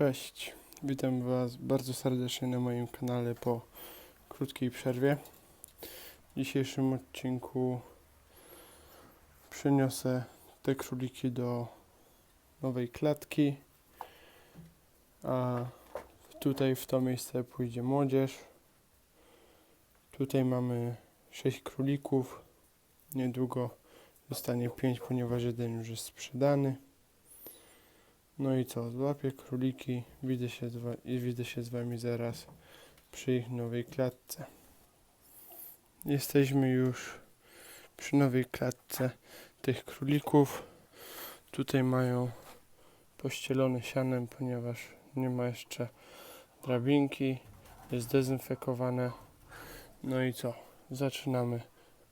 Cześć, witam Was bardzo serdecznie na moim kanale po krótkiej przerwie. W dzisiejszym odcinku przyniosę te króliki do nowej klatki, a tutaj w to miejsce pójdzie młodzież. Tutaj mamy 6 królików, niedługo zostanie 5, ponieważ jeden już jest sprzedany. No i co, złapię króliki, widzę się i widzę się z wami zaraz przy ich nowej klatce. Jesteśmy już przy nowej klatce tych królików. Tutaj mają pościelone sianem, ponieważ nie ma jeszcze drabinki, jest dezynfekowane. No i co, zaczynamy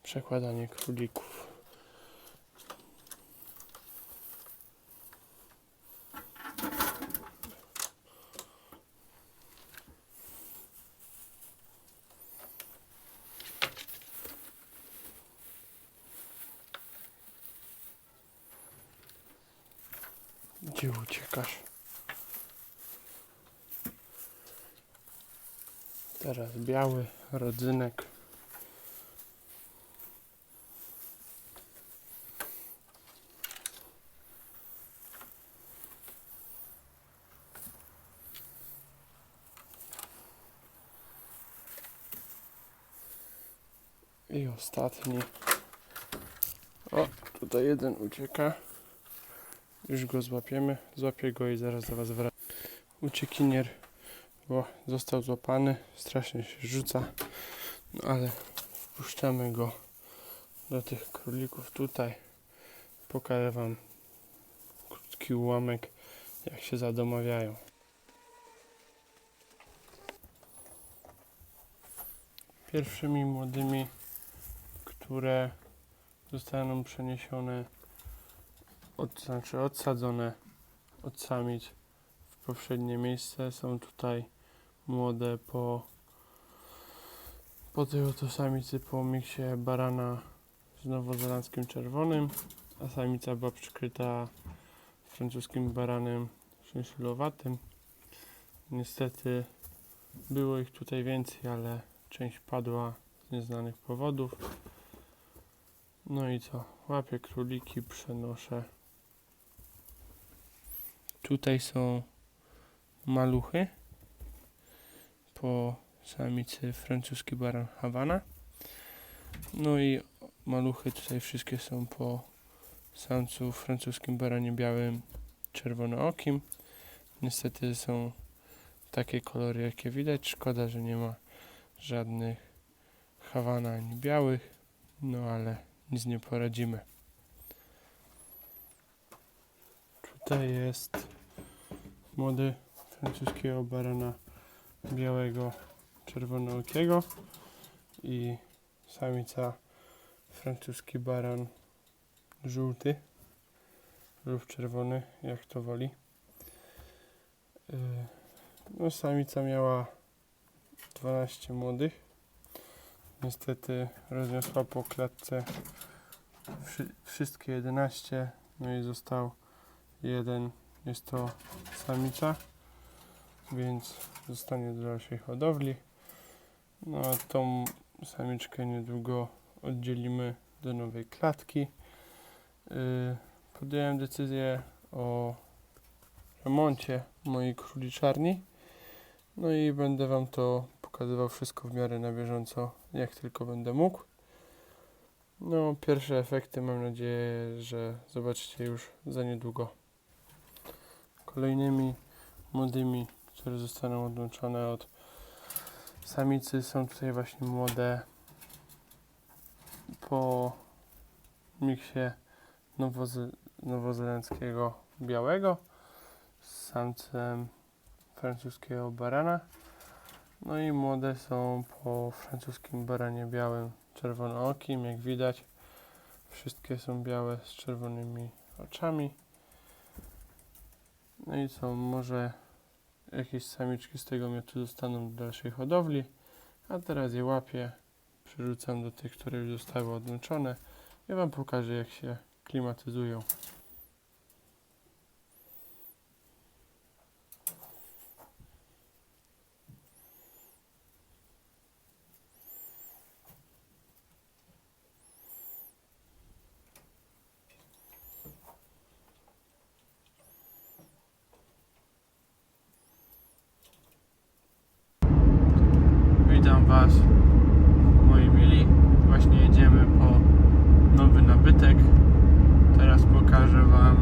przekładanie królików. Gdzie uciekasz? Teraz biały rodzynek. I ostatni. O, tutaj jeden ucieka. Już go złapiemy. Złapię go i zaraz do Was wracam. Uciekinier bo został złapany. Strasznie się rzuca. No ale wpuszczamy go do tych królików tutaj. Pokażę Wam krótki ułamek, jak się zadomawiają. Pierwszymi młodymi, które zostaną przeniesione od, znaczy odsadzone od samic w poprzednie miejsce. Są tutaj młode po, po tej oto samicy po miksie barana z nowozelandzkim czerwonym, a samica była przykryta francuskim baranem szynszylowatym. Niestety było ich tutaj więcej, ale część padła z nieznanych powodów. No i co? Łapię króliki, przenoszę Tutaj są maluchy po samicy francuski baran Havana. No i maluchy tutaj wszystkie są po samcu francuskim baranie białym czerwonookim. Niestety są takie kolory jakie widać. Szkoda, że nie ma żadnych Havana ani białych. No ale nic nie poradzimy. Tutaj jest młody francuskiego barana białego czerwonookiego i samica francuski baran żółty lub czerwony, jak to woli. Yy, No, samica miała 12 młodych. Niestety rozniosła po klatce wszy- wszystkie 11, no i został jeden jest to samica, więc zostanie do dalszej hodowli. No a tą samiczkę niedługo oddzielimy do nowej klatki. Yy, podjąłem decyzję o remoncie mojej króliczarni. No i będę Wam to pokazywał wszystko w miarę na bieżąco, jak tylko będę mógł. No, pierwsze efekty mam nadzieję, że zobaczycie już za niedługo. Kolejnymi młodymi, które zostaną odłączone od samicy, są tutaj właśnie młode po miksie nowoze- nowozelandzkiego białego z samcem francuskiego barana. No i młode są po francuskim baranie białym czerwonookim, jak widać. Wszystkie są białe z czerwonymi oczami. No i co, może jakieś samiczki z tego miotu zostaną do dalszej hodowli. A teraz je łapię, przerzucam do tych, które już zostały odłączone. Ja Wam pokażę, jak się klimatyzują. Was, moi mili. Właśnie jedziemy po nowy nabytek. Teraz pokażę Wam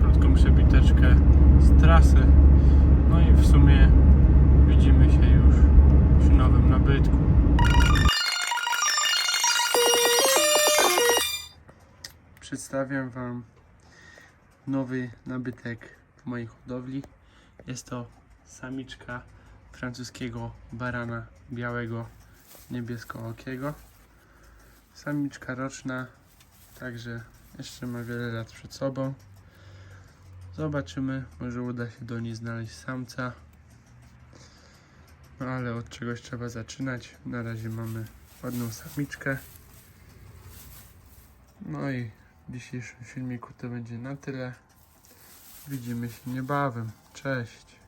krótką przebiteczkę z trasy. No i w sumie widzimy się już przy nowym nabytku. Przedstawiam Wam nowy nabytek w mojej hodowli. Jest to samiczka francuskiego barana białego niebieskookiego. Samiczka roczna, także jeszcze ma wiele lat przed sobą. Zobaczymy, może uda się do niej znaleźć samca. No ale od czegoś trzeba zaczynać. Na razie mamy ładną samiczkę. No i w dzisiejszym filmiku to będzie na tyle. Widzimy się niebawem. Cześć.